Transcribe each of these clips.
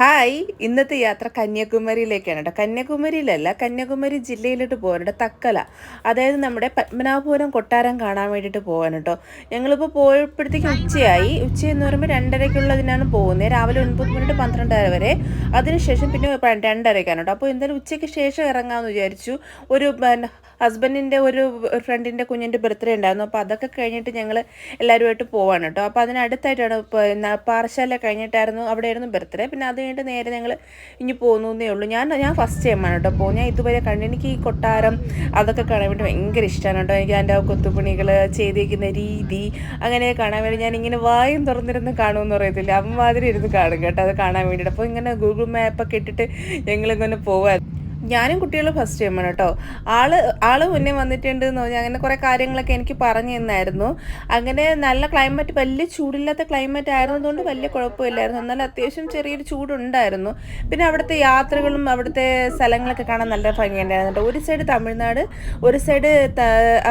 Hi. ഇന്നത്തെ യാത്ര കന്യാകുമാരിയിലേക്കാണ് കേട്ടോ. കന്യാകുമാരിയിലല്ല കന്യാകുമാരി ജില്ലയിലോട്ട് പോകാനുണ്ട് തക്കല. അതായത് നമ്മുടെ പത്മനാഭപുരം കൊട്ടാരം കാണാൻ വേണ്ടിയിട്ട് പോകാൻ കേട്ടോ. ഞങ്ങളിപ്പോൾ പോയപ്പോഴത്തേക്ക് ഉച്ചയായി. ഉച്ചയെന്ന് പറയുമ്പോൾ രണ്ടരയ്ക്കുള്ളതിനാണ് പോകുന്നത്. രാവിലെ ഒൻപത് to പന്ത്രണ്ടര വരെ. അതിനുശേഷം പിന്നെ രണ്ടരയ്ക്കാണ് കേട്ടോ. അപ്പോൾ എന്തായാലും ഉച്ചയ്ക്ക് ശേഷം ഇറങ്ങാമെന്ന് വിചാരിച്ചു. ഒരു ഹസ്ബൻഡിന്റെ ഒരു ഫ്രണ്ടിന്റെ കുഞ്ഞിന്റെ ബർത്ത്ഡേ ഉണ്ടായിരുന്നു. അപ്പോൾ അതൊക്കെ കഴിഞ്ഞിട്ട് ഞങ്ങൾ എല്ലാവരുമായിട്ട് പോവാണ് കേട്ടോ. അപ്പോൾ അതിനടുത്തായിട്ടാണ് പാറശാല കഴിഞ്ഞിട്ടായിരുന്നു അവിടെയായിരുന്നു ബർത്ത്ഡേ. പിന്നെ അത് കഴിഞ്ഞിട്ട് നേരെ ഞങ്ങൾ ഇനി പോകുന്നേ ഉള്ളൂ. ഞാൻ ഞാൻ ഫസ്റ്റ് ടൈം ആണ് കേട്ടോ പോകും ഞാൻ ഇതുവരെ കണ്ടു എനിക്ക് ഈ കൊട്ടാരം അതൊക്കെ കാണാൻ വേണ്ടി ഭയങ്കര ഇഷ്ടമാണ് കേട്ടോ. എനിക്ക് അതിന്റെ കൊത്തുപണികൾ ചെയ്തിരിക്കുന്ന രീതി അങ്ങനെ കാണാൻ വേണ്ടി ഞാൻ ഇങ്ങനെ വായും തുറന്നിരുന്ന് കാണുമെന്ന് പറയത്തില്ല അമ്മാതിരി ഇരുന്ന് കാണും കേട്ടോ. അത് കാണാൻ വേണ്ടിയിട്ട്. അപ്പോൾ ഇങ്ങനെ ഗൂഗിൾ മാപ്പൊക്കെ ഇട്ടിട്ട് ഞങ്ങളിങ്ങനെ പോവാ. ഞാനും കുട്ടികളും ഫസ്റ്റ് ടൈമാണ് കേട്ടോ ആൾ ആൾ മുന്നേ വന്നിട്ടുണ്ട് എന്ന് പറഞ്ഞാൽ അങ്ങനെ കുറേ കാര്യങ്ങളൊക്കെ എനിക്ക് പറഞ്ഞു തന്നായിരുന്നു. അങ്ങനെ നല്ല ക്ലൈമറ്റ് വലിയ ചൂടില്ലാത്ത ക്ലൈമറ്റ് ആയിരുന്നതുകൊണ്ട് വലിയ കുഴപ്പമില്ലായിരുന്നു. എന്നാൽ അത്യാവശ്യം ചെറിയൊരു ചൂടുണ്ടായിരുന്നു. പിന്നെ അവിടുത്തെ യാത്രകളും അവിടുത്തെ സ്ഥലങ്ങളൊക്കെ കാണാൻ നല്ല ഭംഗിയുണ്ടായിരുന്നു കേട്ടോ ഒരു സൈഡ് തമിഴ്നാട് ഒരു സൈഡ്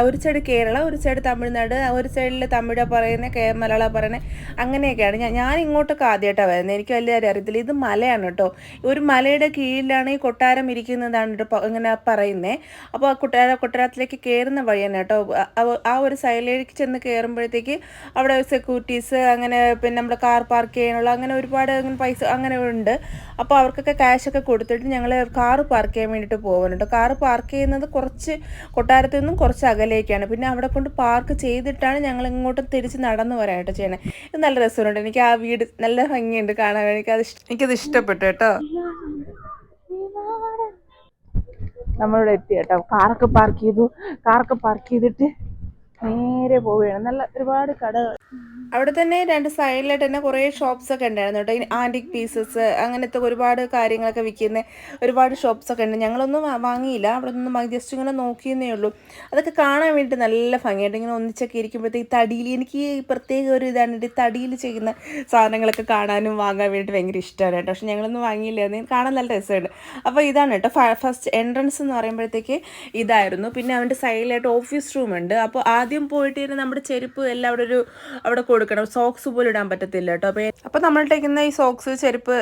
ഒരു സൈഡ് കേരള ഒരു സൈഡ് തമിഴ്നാട് ഒരു സൈഡിൽ തമിഴ് പറയുന്ന മലയാള പറയുന്നത് അങ്ങനെയൊക്കെയാണ്. ഞാൻ ഞാൻ ഇങ്ങോട്ടൊക്കെ ആദ്യമായിട്ടാണ് വരുന്നത്. എനിക്ക് വലിയ അറിയത്തില്ല. ഇത് മലയാണ് കേട്ടോ ഒരു മലയുടെ കീഴിലാണ് ഈ കൊട്ടാരം ഇരിക്കുന്നതാണ് കേട്ടോ ഇങ്ങനെ പറയുന്നത് അപ്പോൾ ആ കുട്ടാര കൊട്ടാരത്തിലേക്ക് കയറുന്ന വഴിയാണ് കേട്ടോ. ആ- ഒരു സൈഡിലേക്ക് ചെന്ന് കയറുമ്പോഴത്തേക്ക് അവിടെ സെക്യൂരിറ്റീസ് അങ്ങനെ പിന്നെ നമ്മൾ കാർ പാർക്ക് ചെയ്യാനുള്ള അങ്ങനെ ഒരുപാട് അങ്ങനെ പൈസ അങ്ങനെ ഉണ്ട്. അപ്പോൾ അവർക്കൊക്കെ ക്യാഷൊക്കെ കൊടുത്തിട്ട് ഞങ്ങൾ കാർ പാർക്ക് ചെയ്യാൻ വേണ്ടിയിട്ട് പോകുന്നുണ്ട് കാർ പാർക്ക് ചെയ്യുന്നത് കുറച്ച് കൊട്ടാരത്തിൽ നിന്നും കുറച്ച് അകലേക്കാണ്. പിന്നെ അവിടെ കൊണ്ട് പാർക്ക് ചെയ്തിട്ടാണ് ഞങ്ങൾ ഇങ്ങോട്ട് തിരിച്ച് നടന്നു വരാനായിട്ട് ചെയ്യണത് ഇത് നല്ല രസമുണ്ട്. എനിക്ക് ആ വീട് നല്ല ഭംഗിയുണ്ട് കാണാൻ. എനിക്കത് എനിക്കത് ഇഷ്ടപ്പെട്ടു കേട്ടോ. നമ്മളിവിടെ എത്തി കേട്ടോ. കാറൊക്കെ പാർക്ക് ചെയ്തു. കാറൊക്കെ പാർക്ക് ചെയ്തിട്ട് നേരെ പോവുകയാണ്. നല്ല ഒരുപാട് കടകൾ അവിടെ തന്നെ രണ്ട് സൈഡിലായിട്ട് തന്നെ കുറേ ഷോപ്സ് ഒക്കെ ഉണ്ടായിരുന്നു കേട്ടോ. ആന്റിക് പീസസ് അങ്ങനത്തെ ഒരുപാട് കാര്യങ്ങളൊക്കെ വിൽക്കുന്ന ഒരുപാട് ഷോപ്സ് ഒക്കെ ഉണ്ട്. ഞങ്ങളൊന്നും വാങ്ങിയില്ല. അവിടെ നിന്നും ജസ്റ്റ് ഇങ്ങനെ നോക്കിയെന്നേ ഉള്ളൂ. അതൊക്കെ കാണാൻ വേണ്ടി നല്ല ഭംഗിയായിട്ട് ഇങ്ങനെ ഒന്നിച്ചൊക്കെ ഇരിക്കുമ്പോഴത്തേക്ക് തടിയിൽ എനിക്ക് പ്രത്യേക ഒരു ഇതാണ് ഈ തടിയിൽ ചെയ്യുന്ന സാധനങ്ങളൊക്കെ കാണാനും വാങ്ങാൻ വേണ്ടിയിട്ട് ഭയങ്കര ഇഷ്ടമാണ് കേട്ടോ. പക്ഷെ ഞങ്ങളൊന്നും വാങ്ങിയില്ല. കാണാൻ നല്ല രസമുണ്ട്. അപ്പോൾ ഇതാണ് കേട്ടോ. ഫസ്റ്റ് എൻട്രൻസ് എന്ന് പറയുമ്പോഴത്തേക്ക് ഇതായിരുന്നു. പിന്നെ അവന്റെ സൈഡിലായിട്ട് ഓഫീസ് റൂം ഉണ്ട്. അപ്പോൾ ആദ്യം പോയിട്ട് നമ്മുടെ ചെരുപ്പ് എല്ലാം അവിടെ ഒരു അവിടെ കൊടുക്കണം. സോക്സ് പോലും ഇടാൻ പറ്റത്തില്ല കേട്ടോ. അപ്പോൾ അപ്പോൾ നമ്മളിട്ടേക്കുന്ന ഈ സോക്സ് ചെരുപ്പ്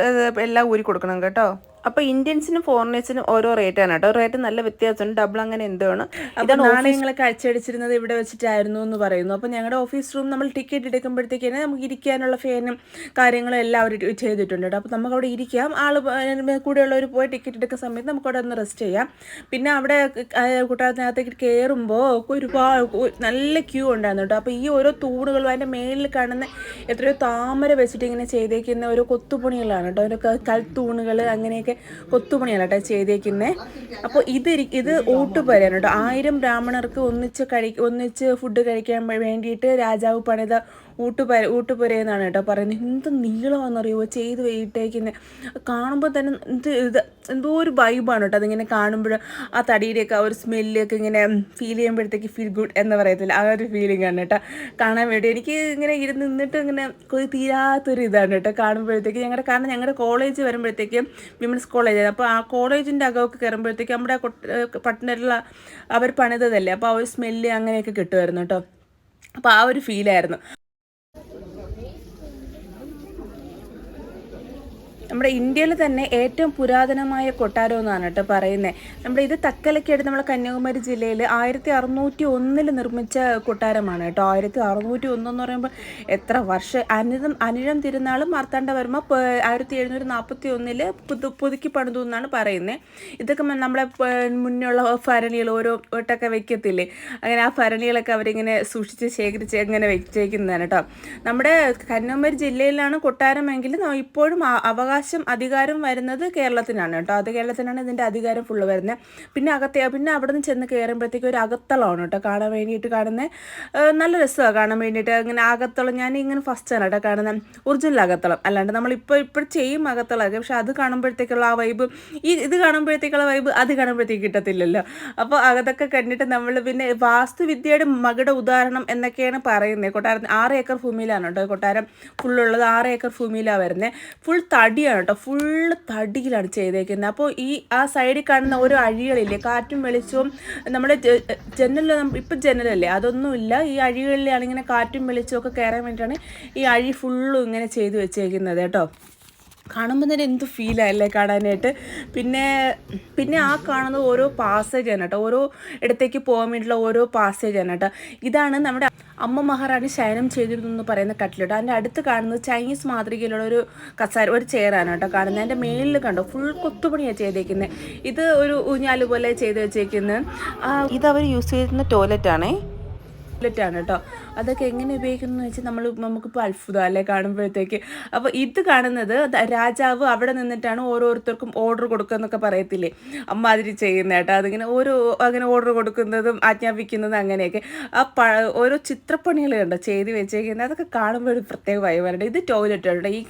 എല്ലാം ഊരി കൊടുക്കണം കേട്ടോ. അപ്പോൾ ഇന്ത്യൻസിനും ഫോറിനേഴ്സിനും ഓരോ റേറ്റ് ആണ് കേട്ടോ. റേറ്റ് നല്ല വ്യത്യാസമുണ്ട്. ഡബിൾ അങ്ങനെ എന്താണ്. ആണ് നാണയങ്ങളൊക്കെ അച്ചടിച്ചിരുന്നത് ഇവിടെ വെച്ചിട്ടായിരുന്നു എന്ന് പറയുന്നു. അപ്പോൾ ഞങ്ങളുടെ ഓഫീസ് റൂം നമ്മൾ ടിക്കറ്റ് എടുക്കുമ്പോഴത്തേക്കാണ് നമുക്ക് ഇരിക്കാനുള്ള ഫാനും കാര്യങ്ങളും എല്ലാം അവർ ചെയ്തിട്ടുണ്ട് കേട്ടോ. അപ്പോൾ നമുക്ക് അവിടെ ഇരിക്കാം. ആൾ കൂടെയുള്ളവർ പോയി ടിക്കറ്റ് എടുക്കുന്ന സമയത്ത് നമുക്ക് അവിടെ ഒന്ന് റെസ്റ്റ് ചെയ്യാം. പിന്നെ അവിടെ കുട്ടാരത്തിനകത്തേക്ക് കയറുമ്പോൾ ഒരുപാട് നല്ല ക്യൂ ഉണ്ടായിരുന്നു കേട്ടോ. അപ്പോൾ ഈ ഓരോ തൂണുകളും അതിന്റെ മേളിൽ കാണുന്ന എത്രയോ താമര വെച്ചിട്ട് ഇങ്ങനെ ചെയ്തേക്കുന്ന ഓരോ കൊത്തുപണികളാണ് കേട്ടോ. ഓരോ കൽ കൽത്തൂണുകൾ അങ്ങനെയൊക്കെ കൊത്തുപണിയാണ് കേട്ടോ ചെയ്തേക്കുന്നത് അപ്പോൾ ഇത് ഇത് ഊട്ടുപുരയാണ് കേട്ടോ. ആയിരം ബ്രാഹ്മണർക്ക് ഒന്നിച്ച് കഴി ഒന്നിച്ച് ഫുഡ് കഴിക്കാൻ വേണ്ടിയിട്ട് രാജാവ് പണിത ഊട്ടുപുര ഊട്ടുപുരയെന്നാണ് കേട്ടോ പറയുന്നത്. എന്ത് നീളമാണെന്നറിയുമോ ചെയ്ത് ഇട്ടേക്കുന്നത് കാണുമ്പോൾ തന്നെ എന്ത് ഇത് എന്തോ ഒരു വൈബാണ് കേട്ടോ. അതിങ്ങനെ കാണുമ്പോൾ ആ തടിയുടെയൊക്കെ ആ ഒരു സ്മെല്ലൊക്കെ ഇങ്ങനെ ഫീൽ ചെയ്യുമ്പോഴത്തേക്ക് ഫീൽ ഗുഡ് എന്ന് പറയത്തില്ല. ആ ഒരു ഫീലിംഗ് ആണ് കേട്ടോ. കാണാൻ വേണ്ടി എനിക്ക് ഇങ്ങനെ ഇരുന്ന് നിന്നിട്ട് ഇങ്ങനെ കൊതി തീരാത്തൊരു ഇതാണ് കേട്ടോ കാണുമ്പോഴത്തേക്ക്. ഞങ്ങളുടെ കാരണം ഞങ്ങളുടെ കോളേജ് വരുമ്പോഴത്തേക്കും വിമൻസ് കോളേജ് അപ്പോൾ ആ കോളേജിന്റെ അകമൊക്കെ കയറുമ്പോഴത്തേക്ക് നമ്മുടെ പട്ടണത്തിലുള്ള അവർ പണിതതല്ലേ? അപ്പോൾ ആ ഒരു സ്മെല്ല് അങ്ങനെയൊക്കെ കിട്ടുമായിരുന്നു കേട്ടോ. അപ്പോൾ ആ ഒരു ഫീലായിരുന്നു നമ്മുടെ ഇന്ത്യയിൽ തന്നെ ഏറ്റവും പുരാതനമായ കൊട്ടാരം എന്നാണ് കേട്ടോ പറയുന്നത് നമ്മുടെ ഇത് തക്കലക്കായിട്ട് നമ്മുടെ കന്യാകുമാരി ജില്ലയിൽ ആയിരത്തി അറുന്നൂറ്റി ഒന്നിൽ നിർമ്മിച്ച കൊട്ടാരമാണ് കേട്ടോ. ആയിരത്തി അറുന്നൂറ്റി ഒന്നെന്ന് പറയുമ്പോൾ എത്ര വർഷം? അനിതം അനിഴം തിരുനാളും മാർത്താണ്ഡവർമ്മ ആയിരത്തി എഴുന്നൂറ്റി നാൽപ്പത്തി ഒന്നിൽ പുതു പുതുക്കി പണിതു എന്നാണ് പറയുന്നത് ഇതൊക്കെ നമ്മളെ മുന്നുള്ള ഭരണികൾ ഓരോ ഒട്ടൊക്കെ വയ്ക്കത്തില്ലേ അങ്ങനെ ആ ഭരണികളൊക്കെ അവരിങ്ങനെ സൂക്ഷിച്ച് ശേഖരിച്ച് അങ്ങനെ വെച്ചേക്കുന്നതാണ് കേട്ടോ. നമ്മുടെ കന്യാകുമാരി ജില്ലയിലാണ് കൊട്ടാരമെങ്കിൽ ഇപ്പോഴും ആ- അവകാശം അധികാരം വരുന്നത് കേരളത്തിനാണ് കേട്ടോ. അത് കേരളത്തിനാണ് ഇതിന്റെ അധികാരം ഫുള്ള് വരുന്നത് പിന്നെ അകത്തെ പിന്നെ അവിടെ നിന്ന് ചെന്ന് കയറുമ്പോഴത്തേക്കും ഒരു അകത്തളമാണ് കേട്ടോ കാണാൻ വേണ്ടിയിട്ട് കാണുന്നത് നല്ല രസമാണ് കാണാൻ വേണ്ടിയിട്ട്. അങ്ങനെ അകത്തളം ഞാൻ ഇങ്ങനെ ഫസ്റ്റ് ആണ് കേട്ടോ കാണുന്നത് ഒറിജിനൽ അകത്തളം. അല്ലാണ്ട് നമ്മളിപ്പോൾ ഇപ്പോൾ ചെയ്യും അകത്തളമൊക്കെ. പക്ഷെ അത് കാണുമ്പോഴത്തേക്കുള്ള ആ വൈബ് ഈ ഇത് കാണുമ്പോഴത്തേക്കുള്ള വൈബ് അത് കാണുമ്പോഴത്തേക്ക് കിട്ടത്തില്ലല്ലോ. അപ്പോൾ അതൊക്കെ കണ്ടിട്ട് നമ്മൾ പിന്നെ വാസ്തുവിദ്യയുടെ മകളുടെ ഉദാഹരണം എന്നൊക്കെയാണ് പറയുന്നത് കൊട്ടാരം ആറ് ഏക്കർ ഭൂമിയിലാണ് കേട്ടോ കൊട്ടാരം ഫുള്ളുള്ളത് ആറ് ഏക്കർ ഭൂമിയിലാണ് വരുന്നത് ഫുൾ തടിയാണ് കേട്ടോ ഫുള്ള് തടിയിലാണ് ചെയ്തേക്കുന്നത് അപ്പോൾ ഈ ആ സൈഡിൽ കാണുന്ന ഓരോ അഴികളില്ലേ കാറ്റും വെളിച്ചവും നമ്മുടെ ജനലിൽ ഇപ്പം ജനലല്ലേ അതൊന്നുമില്ല. ഈ അഴികളിലാണ് ഇങ്ങനെ കാറ്റും വെളിച്ചവും ഒക്കെ കയറാൻ വേണ്ടിയിട്ടാണ് ഈ അഴി ഫുള്ളും ഇങ്ങനെ ചെയ്ത് വെച്ചേക്കുന്നത് കേട്ടോ. കാണുമ്പോൾ തന്നെ എന്ത് ഫീലായല്ലേ കാണാനായിട്ട്? പിന്നെ പിന്നെ ആ കാണുന്നത് ഓരോ പാസേജ് ആണ് കേട്ടോ. ഓരോ ഇടത്തേക്ക് പോകാൻ വേണ്ടിയിട്ടുള്ള ഓരോ പാസേജ് ആണ് കേട്ടോ. ഇതാണ് നമ്മുടെ അമ്മ മഹാറാണി ശയനം ചെയ്തിരുന്നു എന്ന് പറയുന്ന കട്ടിലിട്ട് അതിന്റെ അടുത്ത് കാണുന്നത് ചൈനീസ് മാതൃകയിലുള്ള ഒരു കസാര ഒരു ചെയറാണ് കേട്ടോ കാണുന്നത്. അതിന്റെ മേളിൽ കണ്ടോ ഫുൾ കൊത്തുപണിയാണ് ചെയ്തേക്കുന്നത് ഇത് ഒരു ഊഞ്ഞാൽ പോലെ ചെയ്ത് വെച്ചേക്കുന്നത് ഇത് അവർ യൂസ് ചെയ്യുന്ന ടോയ്ലറ്റ് ആണേ കേട്ടോ അതൊക്കെ എങ്ങനെ ഉപയോഗിക്കുന്നു വെച്ചാൽ നമ്മൾ നമുക്കിപ്പോൾ അത്ഭുതം അല്ലേ കാണുമ്പോഴത്തേക്ക്. അപ്പോൾ ഇത് കാണുന്നത് രാജാവ് അവിടെ നിന്നിട്ടാണ് ഓരോരുത്തർക്കും ഓർഡർ കൊടുക്കുക എന്നൊക്കെ പറയത്തില്ലേ? അമ്മാതിരി ചെയ്യുന്ന കേട്ടോ. അതിങ്ങനെ ഓരോ അങ്ങനെ ഓർഡർ കൊടുക്കുന്നതും ആജ്ഞാപിക്കുന്നതും അങ്ങനെയൊക്കെ. ആ പ ഓരോ ചിത്രപ്പണികൾ കണ്ടോ? ചെയ്ത് വെച്ചേക്കുന്നത് അതൊക്കെ കാണുമ്പോൾ പ്രത്യേക വൈബാണ് ഇത് ടോയ്ലറ്റ് ആണ് ഈ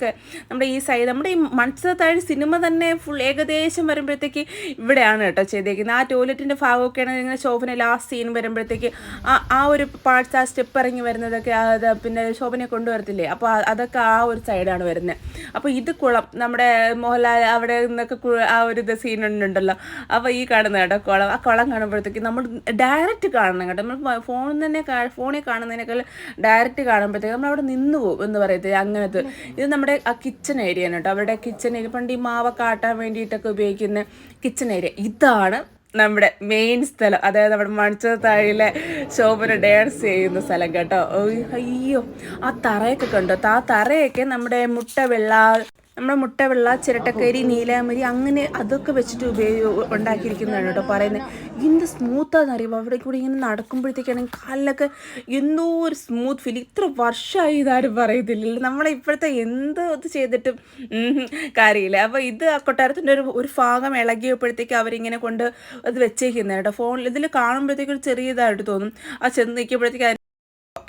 നമ്മുടെ ഈ സൈഡ് നമ്മുടെ ഈ മൺസത്താഴ് സിനിമ തന്നെ ഫുൾ ഏകദേശം വരുമ്പോഴത്തേക്ക് ഇവിടെയാണ് കേട്ടോ ചെയ്തേക്കുന്നത് ആ ടോയ്ലറ്റിന്റെ ഭാഗമൊക്കെയാണ് ഇങ്ങനെ ശോഭന ലാസ്റ്റ് സീൻ വരുമ്പോഴത്തേക്ക് ആ ആ ഒരു പാർട്സ് ആ സ്റ്റെപ്പ് ഇറങ്ങി വരുന്നതൊക്കെ അത് പിന്നെ ശോഭനെ കൊണ്ടുവരത്തില്ലേ? അപ്പോൾ അതൊക്കെ ആ ഒരു സൈഡാണ് വരുന്നത് അപ്പോൾ ഇത് കുളം നമ്മുടെ മോഹൻലാൽ അവിടെ നിന്നൊക്കെ ആ ഒരു ഇത് സീൻ ഉണ്ടല്ലോ. അപ്പോൾ ഈ കാണുന്ന കേട്ടോ കുളം ആ കുളം കാണുമ്പോഴത്തേക്ക് നമ്മൾ ഡയറക്റ്റ് കാണണം കേട്ടോ. നമ്മൾ ഫോണിൽ തന്നെ ഫോണിൽ കാണുന്നതിനേക്കാൾ ഡയറക്റ്റ് കാണുമ്പോഴത്തേക്ക് നമ്മൾ അവിടെ നിന്ന് പോകും എന്ന് പറയത്തില്ല അങ്ങനത്തെ. ഇത് നമ്മുടെ ആ കിച്ചൺ ഏരിയ ആണ് കേട്ടോ. അവിടെ കിച്ചൺ ഏരിയ പണ്ട് ഈ മാവൊക്കെ ആട്ടാൻ വേണ്ടിയിട്ടൊക്കെ ഉപയോഗിക്കുന്ന കിച്ചൺ ഏരിയ ഇതാണ് നമ്മുടെ മെയിൻ സ്ഥലം അതായത് നമ്മുടെ മണിച്ചതാഴിലെ ശോഭന ഡാൻസ് ചെയ്യുന്ന സ്ഥലം കേട്ടോ. അയ്യോ. ആ തറയൊക്കെ കണ്ടോ? ആ തറയൊക്കെ നമ്മുടെ മുട്ട വെള്ള നമ്മുടെ മുട്ട വെള്ള ചിരട്ടക്കരി നീലാമരി അങ്ങനെ അതൊക്കെ വെച്ചിട്ട് ഉപയോഗ ഉണ്ടാക്കിയിരിക്കുന്നതാണ് കേട്ടോ പറയുന്നത്. എന്ത് സ്മൂത്താന്ന് അറിയുമോ? അവിടെ കൂടി ഇങ്ങനെ നടക്കുമ്പോഴത്തേക്കാണെങ്കിൽ കാലിലൊക്കെ എന്തോ ഒരു സ്മൂത്ത് ഫീൽ ഇത്ര വർഷമായി ഇതാരും പറയത്തില്ലല്ലോ. നമ്മളെ ഇപ്പോഴത്തെ എന്ത് ഇത് ചെയ്തിട്ടും കാര്യമില്ല. അപ്പോൾ ഇത് ആ കൊട്ടാരത്തിന്റെ ഒരു ഒരു ഭാഗം ഇളകിയപ്പോഴത്തേക്ക് അവരിങ്ങനെ കൊണ്ട് അത് വെച്ചേക്കുന്നത് കേട്ടോ. ഫോണിൽ ഇതിൽ കാണുമ്പോഴത്തേക്ക് ചെറിയതായിട്ട് ചെറിയ തോന്നും. ആ ചെന്ന് നിൽക്കുമ്പോഴത്തേക്ക്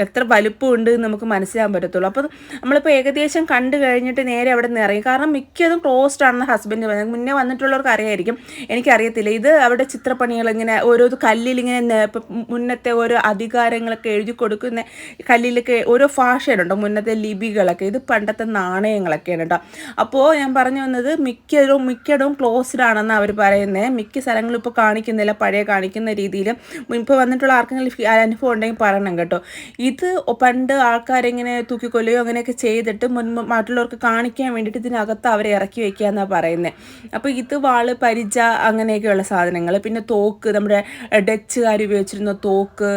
എത്ര വലുപ്പം ഉണ്ട് എന്ന് നമുക്ക് മനസ്സിലാൻ പറ്റത്തുള്ളൂ. അപ്പോൾ നമ്മളിപ്പോൾ ഏകദേശം കണ്ടു കഴിഞ്ഞിട്ട് നേരെ അവിടെ നിന്ന് ഇറങ്ങി. കാരണം മിക്കതും ക്ലോസ്ഡ് ആണെന്ന് ഹസ്ബൻഡ് പറഞ്ഞത് മുന്നേ വന്നിട്ടുള്ളവർക്ക് അറിയായിരിക്കും. എനിക്കറിയത്തില്ല. ഇത് അവിടെ ചിത്രപ്പണികൾ ഇങ്ങനെ ഓരോ കല്ലിൽ ഇങ്ങനെ മുന്നത്തെ ഓരോ അധികാരങ്ങളൊക്കെ എഴുതി കൊടുക്കുന്ന കല്ലിലൊക്കെ ഓരോ ഭാഷയുണ്ടോ? മുന്നത്തെ ലിപികളൊക്കെ. ഇത് പണ്ടത്തെ നാണയങ്ങളൊക്കെയാണ് കേട്ടോ. അപ്പോൾ ഞാൻ പറഞ്ഞു വന്നത് മിക്കതും മിക്കതും ക്ലോസ്ഡ് ആണെന്ന് അവർ പറയുന്നത് മിക്ക സ്ഥലങ്ങളും ഇപ്പോൾ കാണിക്കുന്നില്ല. പഴയ കാണിക്കുന്ന രീതിയിൽ. ഇപ്പോൾ വന്നിട്ടുള്ള ആർക്കെങ്കിലും അനുഭവം ഉണ്ടെങ്കിൽ പറയണം കേട്ടോ. ഇത് പണ്ട് ആൾക്കാരിങ്ങനെ തൂക്കിക്കൊല്ലുകയോ അങ്ങനെയൊക്കെ ചെയ്തിട്ട് മുൻ മറ്റുള്ളവർക്ക് കാണിക്കാൻ വേണ്ടിയിട്ട് ഇതിനകത്ത് അവരെ ഇറക്കി വെക്കുക എന്നാണ് പറയുന്നത് അപ്പോൾ ഇത് വാൾ പരിച അങ്ങനെയൊക്കെയുള്ള സാധനങ്ങൾ. പിന്നെ തോക്ക് നമ്മുടെ ഡച്ചുകാർ ഉപയോഗിച്ചിരുന്ന തോക്ക്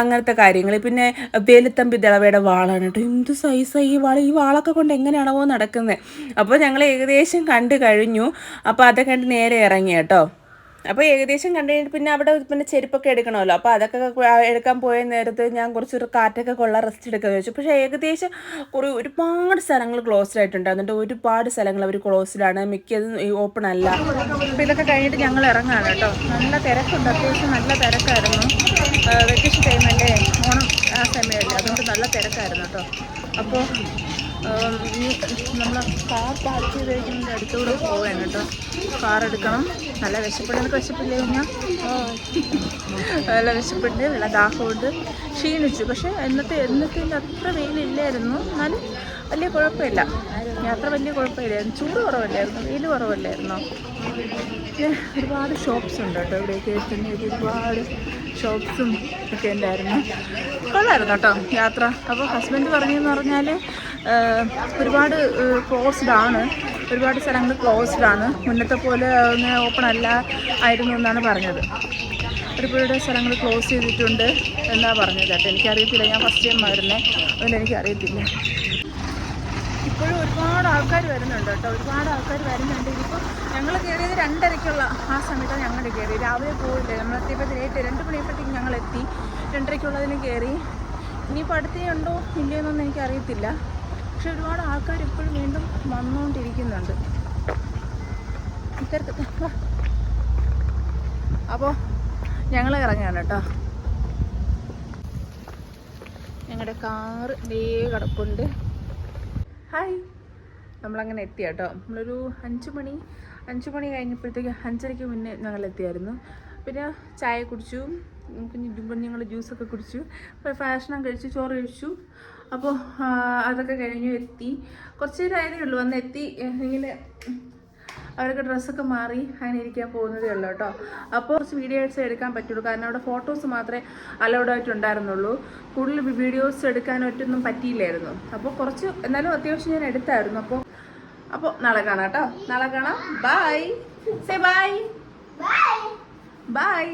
അങ്ങനത്തെ കാര്യങ്ങൾ. പിന്നെ വേലുത്തമ്പി ദളവയുടെ വാളാണ് കേട്ടോ. എന്ത് സൈസായി ഈ വാൾ? ഈ വാളൊക്കെ കൊണ്ട് എങ്ങനെയാണോ നടക്കുന്നത് അപ്പോൾ ഞങ്ങൾ ഏകദേശം കണ്ടു കഴിഞ്ഞു. അപ്പോൾ അതൊക്കെ കണ്ട് നേരെ ഇറങ്ങി കേട്ടോ. അപ്പോൾ ഏകദേശം കണ്ടു കഴിഞ്ഞിട്ട് പിന്നെ അവിടെ പിന്നെ ചെരുപ്പൊക്കെ എടുക്കണമല്ലോ. അപ്പോൾ അതൊക്കെ എടുക്കാൻ പോയ നേരത്ത് ഞാൻ കുറച്ചൊരു കാറ്റൊക്കെ കൊള്ള റെസ്റ്റ് എടുക്കാമെന്ന് വെച്ചു പക്ഷേ ഏകദേശം കുറേ ഒരുപാട് സ്ഥലങ്ങൾ ക്ലോസ്ഡ് ആയിട്ടുണ്ട്. എന്നിട്ട് ഒരുപാട് സ്ഥലങ്ങൾ അവർ ക്ലോസ്ഡാണ് മിക്കതും ഓപ്പൺ അല്ല. അപ്പോൾ ഇതൊക്കെ കഴിഞ്ഞിട്ട് ഞങ്ങൾ ഇറങ്ങാണ് കേട്ടോ. നല്ല തിരക്കുണ്ട്. അത്യാവശ്യം നല്ല തിരക്കായിരുന്നു. വെക്കേഷൻ ടൈമല്ലേ ഓണം ആ സമയമല്ലേ. അതുകൊണ്ട് നല്ല തിരക്കായിരുന്നു കേട്ടോ. അപ്പോൾ നമ്മൾ കാർ പാർക്ക് ചെയ്ത് കഴിക്കുന്നതിന്റെ അടുത്തൂടെ പോവുകയാണ് കേട്ടോ. കാർ എടുക്കണം. നല്ല വിശപ്പുണ്ട്. നിനക്ക് വിശപ്പില്ലേ കഴിഞ്ഞാൽ നല്ല വിശപ്പുണ്ട്. നല്ല ദാഹമുണ്ട്. ക്ഷീണിച്ചു. പക്ഷേ എന്നത്തെ എന്നത്തെ അത്ര വെയിലില്ലായിരുന്നു. എന്നാലും വലിയ കുഴപ്പമില്ല. യാത്ര വലിയ കുഴപ്പമില്ലായിരുന്നു. ചൂട് കുറവല്ലായിരുന്നു. വെയിൽ കുറവല്ലായിരുന്നോ. ഒരുപാട് ഷോപ്സ് ഉണ്ട് കേട്ടോ ഇവിടെയൊക്കെ തന്നെ ഒരുപാട് ഷോപ്സും ഒക്കെ ഉണ്ടായിരുന്നു. കൊള്ളായിരുന്നു കേട്ടോ യാത്ര. അപ്പോൾ ഹസ്ബൻഡ് പറഞ്ഞതെന്ന് പറഞ്ഞാൽ ഒരുപാട് ക്ലോസ്ഡ് ആണ്. ഒരുപാട് സ്ഥലങ്ങൾ ക്ലോസ്ഡ് ആണ്. മുന്നത്തെ പോലെ അങ്ങനെ ഓപ്പൺ അല്ല ആയിരുന്നു എന്നാണ് പറഞ്ഞത്. ഒരുപാട് സ്ഥലങ്ങൾ ക്ലോസ് ചെയ്തിട്ടുണ്ട് എന്നാണ് പറഞ്ഞത് കേട്ടോ. എനിക്കറിയത്തില്ല. ഞാൻ ഫസ്റ്റ് ടൈം വരുന്നത് അതുകൊണ്ട് എനിക്കറിയത്തില്ല. ഇപ്പോഴും ഒരുപാട് ആൾക്കാർ വരുന്നുണ്ട് കേട്ടോ. ഒരുപാട് ആൾക്കാർ വരുന്നുണ്ട്. ഇപ്പോൾ ഞങ്ങൾ കയറിയത് രണ്ടരയ്ക്കുള്ള ആ സമയത്താണ് ഞങ്ങൾ കയറി രാവിലെ പോയില്ല? നമ്മൾ എത്തിയപ്പോൾ ലേറ്റ് രണ്ട് മണിയപ്പോഴത്തേക്ക് ഞങ്ങൾ എത്തി രണ്ടരയ്ക്കുള്ളതിന് കയറി ഇനിയിപ്പോൾ അടുത്തേ ഉണ്ടോ? ഇല്ലയോ എന്നൊന്നും എനിക്കറിയത്തില്ല. പക്ഷെ ഒരുപാട് ആൾക്കാർ ഇപ്പോഴും വീണ്ടും വന്നുകൊണ്ടിരിക്കുന്നുണ്ട്. അപ്പോൾ ഞങ്ങൾ ഇറങ്ങാണ് കേട്ടോ. ഞങ്ങളുടെ കാറ് ദേ കിടപ്പുണ്ട്. ഹായ് നമ്മളങ്ങനെ എത്തി കേട്ടോ നമ്മളൊരു അഞ്ച് മണി അഞ്ച് മണി കഴിഞ്ഞപ്പോഴത്തേക്ക് അഞ്ചരയ്ക്ക് മുന്നേ ഞങ്ങൾ എത്തിയായിരുന്നു പിന്നെ ചായ കുടിച്ചു. പിന്നെ ഞങ്ങൾ ജ്യൂസൊക്കെ കുടിച്ചു. ഭക്ഷണം കഴിച്ചു ചോറ് കഴിച്ചു. അപ്പോൾ അതൊക്കെ കഴിഞ്ഞു എത്തി. കുറച്ച് നേരം ആയതേ ഉള്ളൂ. വന്ന് എത്തി ഇങ്ങനെ അവരൊക്കെ ഡ്രസ്സൊക്കെ മാറി അങ്ങനെ ഇരിക്കാൻ പോകുന്നതേ ഉള്ളൂ കേട്ടോ. അപ്പോൾ കുറച്ച് വീഡിയോസ് എടുക്കാൻ പറ്റുള്ളൂ. കാരണം അവിടെ ഫോട്ടോസ് മാത്രമേ അലൗഡ് ആയിട്ടുണ്ടായിരുന്നുള്ളൂ. കൂടുതൽ വീഡിയോസ് എടുക്കാൻ ഒറ്റൊന്നും പറ്റിയില്ലായിരുന്നു. അപ്പോൾ കുറച്ച് എന്നാലും അത്യാവശ്യം ഞാൻ എടുത്തായിരുന്നു. അപ്പോൾ അപ്പോൾ നാളെ കാണാം കേട്ടോ. നാളെ കാണാം. Bye say bye bye bye.